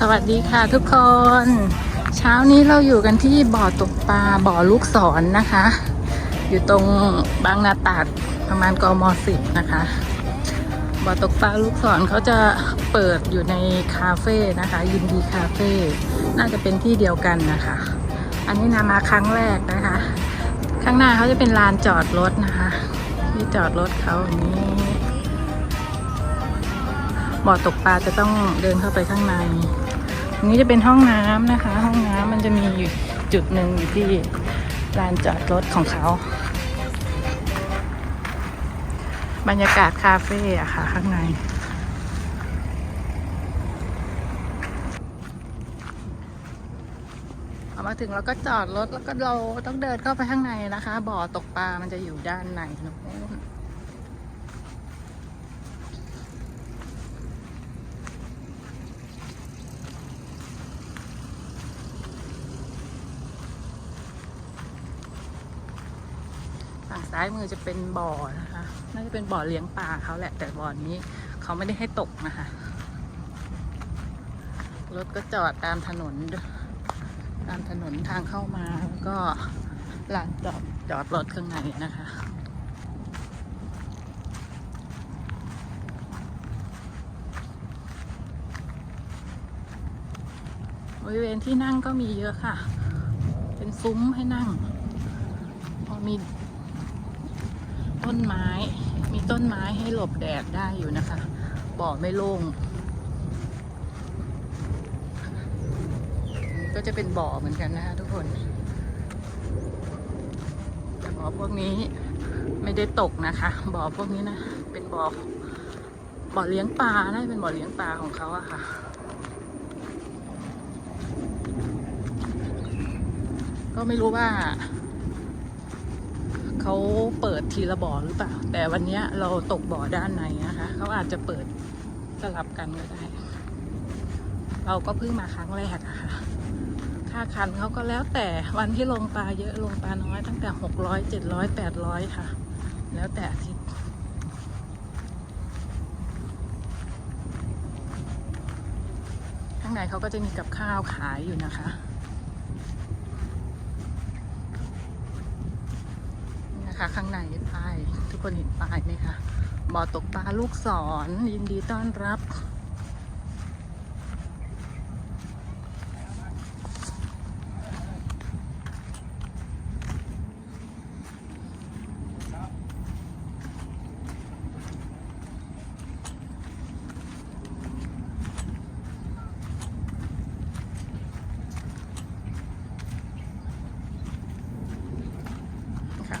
สวัสดีค่ะทุกคน เช้านี้เราอยู่กันที่บ่อตกปลาบ่อลูกศรนนะคะ อยู่ตรงบางนาตาดประมาณกมสิบนะคะ บ่อตกปลาลูกศรเขาจะเปิดอยู่ในคาเฟ่นะคะ ยินดีคาเฟ่น่าจะเป็นที่เดียวกันนะคะ อันนี้นามาครั้งแรกนะคะ ข้างหน้าเขาจะเป็นลานจอดรถนะคะที่จอดรถเขาอย่างนี้บ่อตกปลาจะต้องเดินเข้าไปข้างใน นี้จะเป็นห้องน้ำนะคะ ห้องน้ำมันจะมีอยู่จุดหนึ่งอยู่ที่ลานจอดรถของเขา บรรยากาศคาเฟ่อะค่ะ ข้างใน พอมาถึงเราก็จอดรถแล้วก็เราต้องเดินเข้าไปข้างในนะคะ บ่อตกปลามันจะอยู่ด้านในนู้น ฝั่งซ้ายมือจะเป็นบ่อนะคะน่าจะเป็นบ่อเลี้ยงปลาเขาแหละ แต่บ่อนี้เขาไม่ได้ให้ตกนะคะรถก็จอดตามถนน ตามถนนทางเข้ามาแล้วก็ลานจอดจอดรถข้างในนะคะบริเวณที่นั่งก็มีเยอะค่ะ เป็นซุ้มให้นั่ง พอมี ต้นไม้ มีต้นไม้ให้หลบแดดได้อยู่นะคะ บ่อไม่โล่งก็จะเป็นบ่อเหมือนกันนะคะทุกคนแต่บ่อพวกนี้ไม่ได้ตกนะคะ บ่อพวกนี้นะ เป็นบ่อบ่อเลี้ยงปลาน่าจะเป็นบ่อเลี้ยงปลาของเขาอะค่ะก็ไม่รู้ว่า เขาเปิดทีละบ่อหรือเปล่า แต่วันนี้เราตกบ่อด้านในนะคะเขาอาจจะเปิดสลับกันก็ได้ เราก็เพิ่งมาครั้งแรกอะค่ะค่าคันเขาก็แล้วแต่วันที่ลงปลาเยอะลงปลาน้อยตั้งแต่หกร้อยเจ็ดร้อยแปดร้อยค่ะ แล้วแต่อาทิตย์ข้างในเขาก็จะมีกับข้าวขายอยู่นะคะ นะคะ ข้างในป้าย ทุกคนเห็นป้ายไหมคะบ่อตกปลาลูกศรยินดีต้อนรับ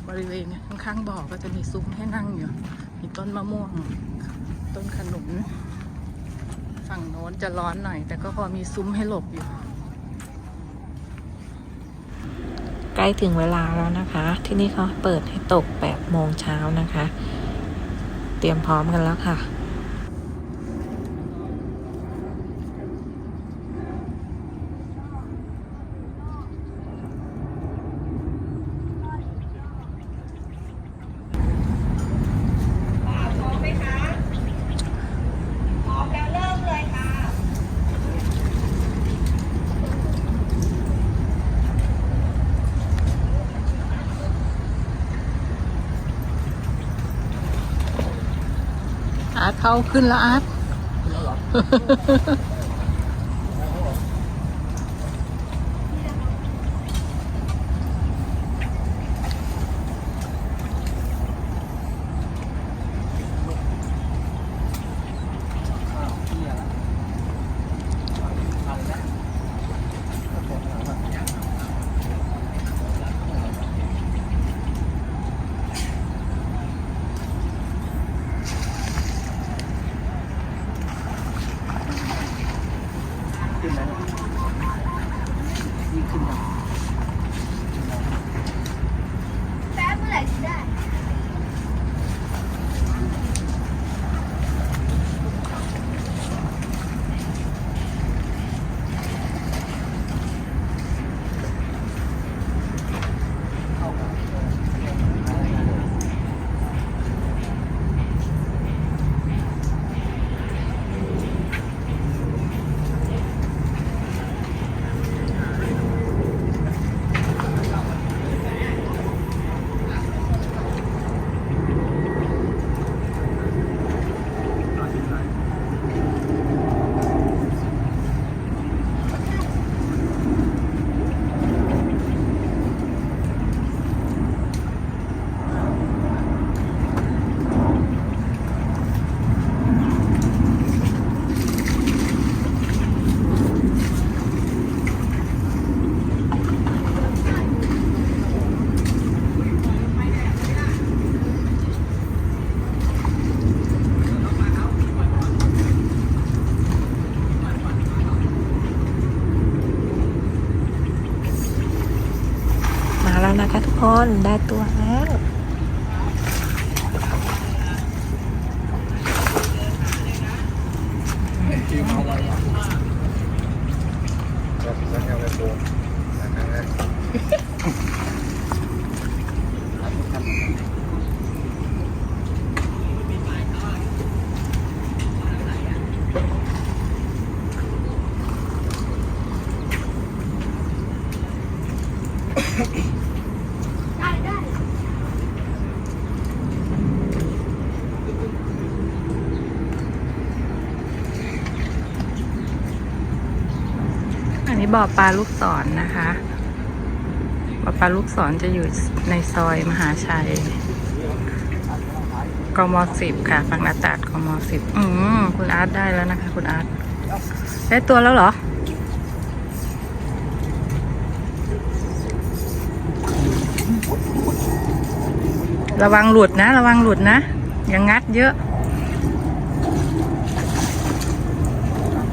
บริเวณข้างๆบ่อก็จะมีซุ้มให้นั่งอยู่ มีต้นมะม่วง ต้นขนุน ฝั่งโน้นจะร้อนหน่อย แต่ก็พอมีซุ้มให้หลบอยู่ ใกล้ถึงเวลาแล้วนะคะ ที่นี่เขาเปิดให้ตก8โมงเช้านะคะ เตรียมพร้อมกันแล้วค่ะ อาร์ต เข้าขึ้นแล้วอาร์ต くんだね。行く。 นะคะทุกคนได้ตัวแล้ว นี้บ่อปลาลูกศรนนะคะบ่อปลาลูกศรจะอยู่ในซอยมหาชัยกมสิบค่ะฝั่งนาตาดกมสิบอืมคุณอาร์ตได้แล้วนะคะ คุณอาร์ตได้ตัวแล้วเหรอ ระวังหลุดนะ ระวังหลุดนะอย่างงัดเยอะ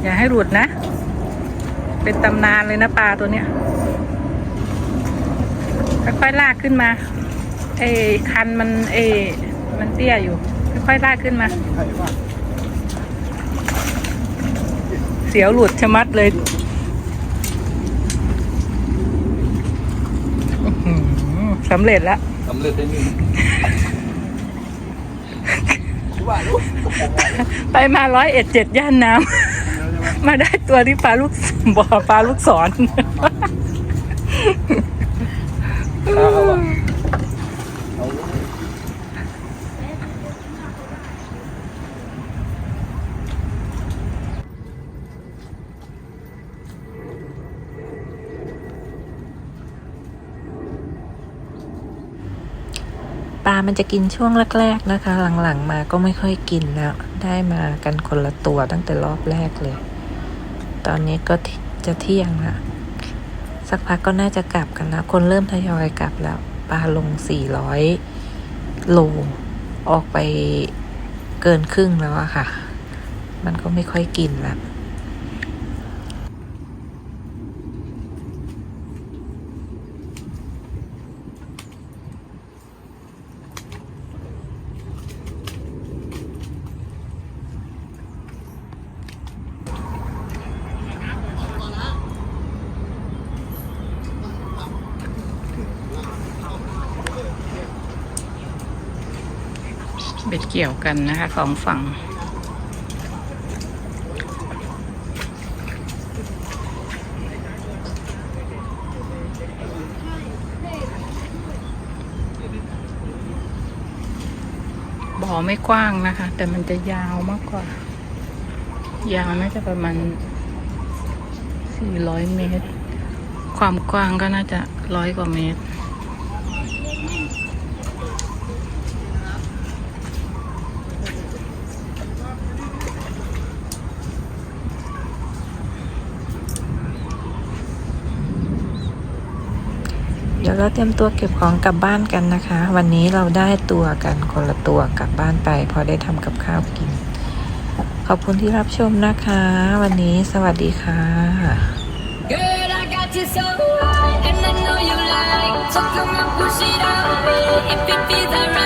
อย่าให้หลุดนะ เป็นตำนานเลยนะปลาตัวเนี้ยค่อยๆลากขึ้นมาเอ้คันมันเอ้มันเตี้ยอยู่ ค่อยๆลากขึ้นมา เสียวหลุดชะมัดเลยอื้อหือสำเร็จแล้วสำเร็จได้หนึ่งไปมาร้อยเอ็ดเจ็ดย่านน้ำ มาได้ตัวที่ปลาลูกบ่อปลาลูกศรปลามันจะกินช่วงแรก ๆ นะคะ หลัง ๆ มาก็ไม่ค่อยกินแล้ว ได้มากันคนละตัวตั้งแต่รอบแรกเลย ตอนนี้ก็จะเที่ยงละสักพักก็น่าจะกลับกันแล้วคนเริ่มทยอยกลับแล้วปลาลง 400 โล ออกไปเกินครึ่งแล้วอะค่ะ มันก็ไม่ค่อยกินละ เบ็ดเกี่ยวกันนะคะสองฝั่ง บ่อไม่กว้างนะคะ แต่มันจะยาวมากกว่า ยาวน่าจะประมาณ 400 เมตร ความกว้างก็น่าจะร้อยกว่าเมตร เดี๋ยวเราเตรียมตัวเก็บของกลับบ้านกันนะคะ วันนี้เราได้ตัวกันคนละตัวกลับบ้านไป พอได้ทำกับข้าวกิน ขอบคุณที่รับชมนะคะ วันนี้สวัสดีค่ะ Girl, I got you so high, and I know you like. So come and push it on me if it feels alright.